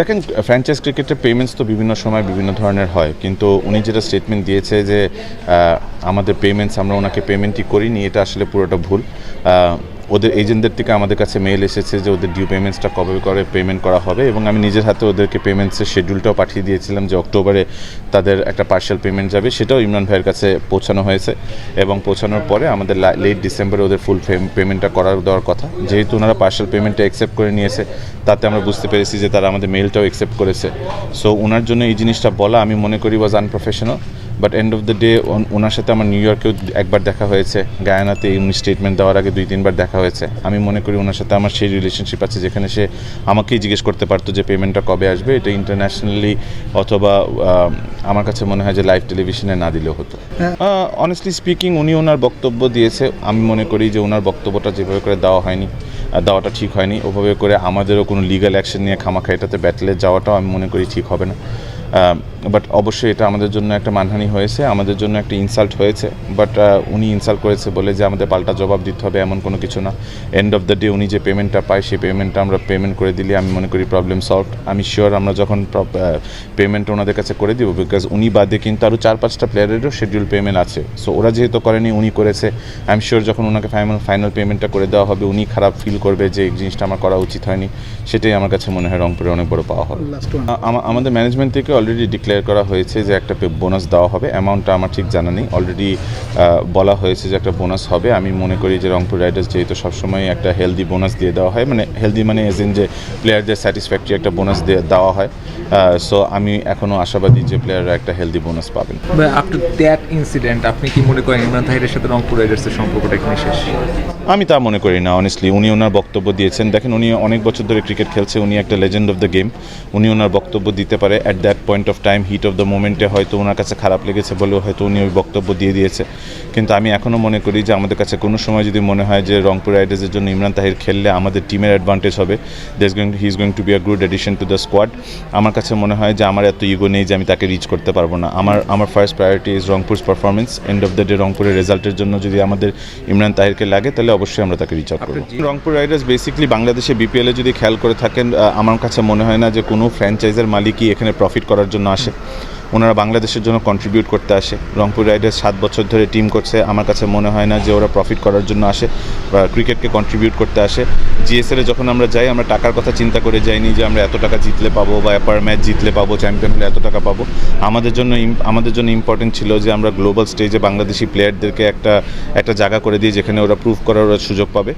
দেখেন ফ্র্যাঞ্চাইজ ক্রিকেটের পেমেন্টস তো বিভিন্ন সময় বিভিন্ন ধরনের হয়। কিন্তু উনি যেটা স্টেটমেন্ট দিয়েছে যে আমাদের পেমেন্টস আমরা ওনাকে পেমেন্টই করিনি, এটা আসলে পুরোটা ভুল। ওদের এজেন্টদের থেকে আমাদের কাছে মেল এসেছে যে ওদের ডিউ পেমেন্টসটা কবে করে পেমেন্ট করা হবে এবং আমি নিজের হাতে ওদেরকে পেমেন্টসের শিডিউলটাও পাঠিয়ে দিয়েছিলাম যে অক্টোবরে তাদের একটা পার্শিয়াল পেমেন্ট যাবে। সেটাও ইমরান ভাইয়ের কাছে পৌঁছানো হয়েছে এবং পৌঁছানোর পরে আমাদের লেট ডিসেম্বরে ওদের ফুল পেমেন্টটা করার দেওয়ার কথা। যেহেতু ওনারা পার্শিয়াল পেমেন্টটা অ্যাকসেপ্ট করে নিয়েছে, তাতে আমরা বুঝতে পেরেছি যে তারা আমাদের মেলটাও অ্যাকসেপ্ট করেছে। সো ওনার জন্য এই জিনিসটা বলা আমি মনে করি was unprofessional but end of the day ওনার সাথে আমার নিউ ইয়র্কেও একবার দেখা হয়েছে। গায়ানাতে উনি স্টেটমেন্ট দেওয়ার আগে দুই, তিনবার দেখা হয়েছে। আমি মনে করি ওনার সাথে আমার সেই রিলেশনশিপ আছে, যেখানে সে আমাকেই জিজ্ঞেস করতে পারতো যে পেমেন্টটা কবে আসবে। এটা ইন্টারন্যাশনালি অথবা আমার কাছে মনে হয় যে লাইভ টেলিভিশনে না দিলেও হতো। অনেস্টলি স্পিকিং উনি ওনার বক্তব্য দিয়েছে। আমি মনে করি যে ওনার বক্তব্যটা যেভাবে করে দেওয়া হয়নি দেওয়াটা ঠিক হয়নি। ওভাবে করে আমাদেরও কোনো লিগ্যাল অ্যাকশন নিয়ে খামাখা এটাতে ব্যাটেলে যাওয়াটাও আমি মনে করি ঠিক হবে না। বাট অবশ্যই এটা আমাদের জন্য একটা মানহানি হয়েছে আমাদের জন্য একটা ইনসাল্ট হয়েছে বাট উনি ইনসাল্ট করেছে বলে যে আমাদের পাল্টা জবাব দিতে হবে এমন কোনো কিছু না। এন্ড অফ দ্য ডে উনি যে পেমেন্টটা পায় সেই পেমেন্টটা আমরা পেমেন্ট করে দিলে আমি মনে করি প্রবলেম সলভ আমি শিওর আমরা যখন পেমেন্ট ওনাদের কাছে করে দিব বিকজ উনি বাদে কিন্তু আরও চার পাঁচটা প্লেয়ারেরও শিডিউল পেমেন্ট আছে। সো ওরা যেহেতু করেনি উনি করেছে। আই এম শিওর যখন ওনাকে ফাইনাল ফাইনাল পেমেন্টটা করে দেওয়া হবে উনি খারাপ ফিল করবে যে এই জিনিসটা আমার করা উচিত হয়নি। সেটাই আমার কাছে মনে হয় রংপুরে অনেক বড় পাওয়া হবে আমাদের ম্যানেজমেন্ট থেকে অলরেডি ডিক্লেয়ার করা হয়েছে যে একটা বোনাস দেওয়া হবে। অ্যামাউন্টটা আমার ঠিক জানা নেই। অলরেডি বলা হয়েছে যে একটা বোনাস হবে। আমি মনে করি যে রংপুর রাইডার্স যেহেতু সবসময় একটা হেলদি বোনাস দিয়ে দেওয়া হয় মানে হেলদি মানে এজ ইন যে প্লেয়ারদের স্যাটিসফ্যাক্টরি একটা বোনাস দিয়ে দেওয়া হয়। সো আমি এখনও আশাবাদী যে প্লেয়াররা একটা হেলদি বোনাস পাবেন। আফটার দ্যাট ইনসিডেন্ট আপনি কি মনে করেন ইমরান তাহিরের সাথে রংপুর রাইডার্সের সম্পর্কটা এখানে শেষ? আমি তা মনে করি না অনেস্টলি উনি ওনার বক্তব্য দিয়েছেন। দেখেন উনি অনেক বছর ধরে ক্রিকেট খেলছে। উনি একটা লেজেন্ড অফ দ্য গেম উনি ওনার বক্তব্য দিতে পারে। At that point of time heat of the মোমেন্টে হয়তো ওনার কাছে খারাপ লেগেছে বলেও হয়তো উনি ওই বক্তব্য দিয়ে দিয়েছে। কিন্তু আমি এখনও মনে করি যে আমাদের কাছে কোনো সময় যদি মনে হয় যে রংপুর রাইডার্সের জন্য ইমরান তাহির খেললে আমাদের টিমের অ্যাডভান্টেজ হবে this going he is going to be a good addition to the squad আমার কাছে মনে হয় যে আমার এত ইগো নেই যে আমি তাকে রিচ করতে পারব না। আমার আমার first priority is Rangpur's performance end of the day রংপুরের রেজাল্টের জন্য যদি আমাদের ইমরান তাহিরকে লাগে তাহলে অবশ্যই আমরা তাকে রিচ আউট করব। রংপুর রাইডার্স বেসিক্যালি বাংলাদেশে বিপিএলে যদি খেয়াল করে থাকেন আমার কাছে মনে হয় না যে কোনো ফ্র্যাঞ্চাইজের মালিকই এখানে প্রফিট করার জন্য আসে। ওনারা বাংলাদেশের জন্য কন্ট্রিবিউট করতে আসে। রংপুর রাইডার্স সাত বছর ধরে টিম করছে। আমার কাছে মনে হয় না যে ওরা প্রফিট করার জন্য আসে বা ক্রিকেটকে কন্ট্রিবিউট করতে আসে। জিএসএলে যখন আমরা যাই, আমরা টাকার কথা চিন্তা করে যাইনি যে আমরা এত টাকা জিতলে পাবো বা পার ম্যাচ জিতলে পাবো চ্যাম্পিয়ন হলে এত টাকা পাবো। আমাদের জন্য আমাদের জন্য ইম্পর্টেন্ট ছিল যে আমরা গ্লোবাল স্টেজে বাংলাদেশি প্লেয়ারদেরকে একটা একটা জায়গা করে দিই যেখানে ওরা প্রুভ করার সুযোগ পাবে।